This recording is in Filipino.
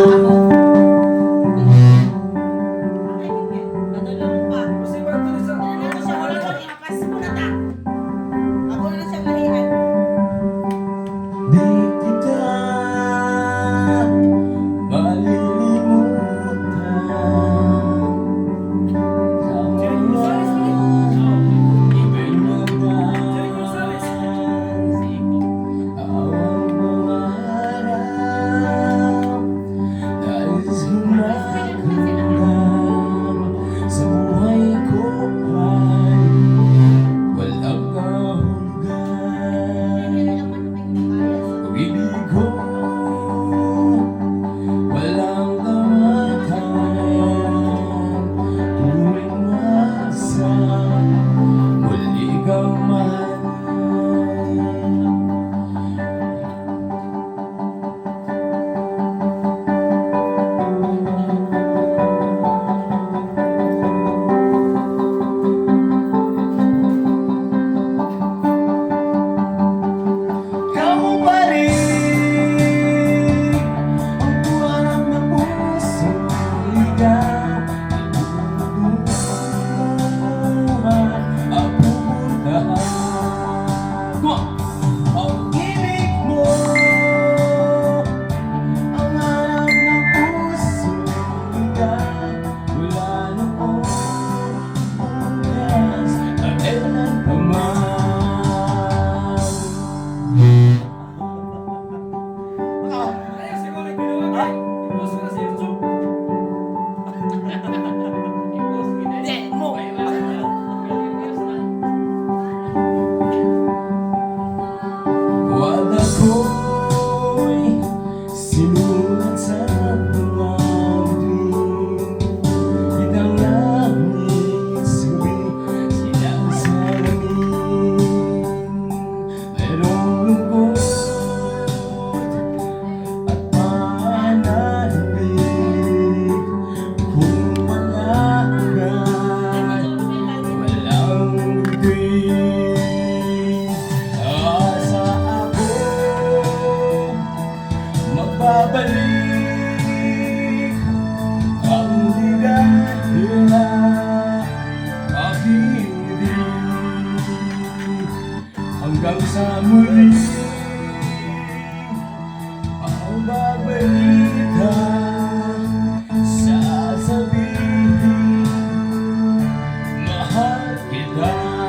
Tá Amor. Ooh. hanggang sa muli. Ako babalik ka Sasabihin Mahal kita.